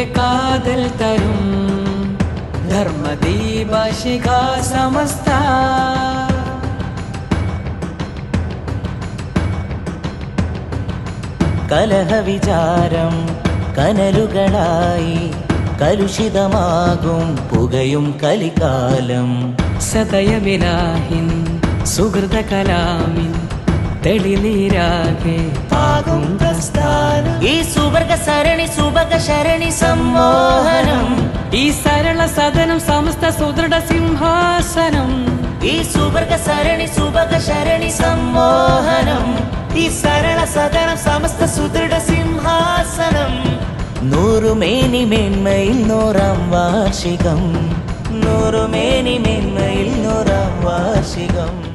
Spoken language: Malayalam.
ദീനിന്റെ കാതൽ തരും. ധർമ്മദീപ സമസ്ത. കലഹ വിചാരം കനലുകളായി കലുഷിതമാകും പുകയും കലികാലം. സദയമിലാഹിൻ സുഹൃത കലാമിൻ തെളിനീരാകെ. പാകും പ്രസ്ഥാനം. ഈ സുവർഗ സരണി സുഭക ശരണി സമ്മോഹനം ഈ സരള സദനം സമസ്ത സുദൃഢ സിംഹാസനം. ഈ സുവർഗ സരണി സുഭക ശരണി സമ്മോഹനം ഈ സരള സദനം സമസ്ത സുദൃഢ സിംഹാസനം. നൂറുമേനി മേന്മയിൽ നൂറാം വാർഷികം. നൂറുമേനി മേന്മയിൽ നൂറാം വാർഷികം.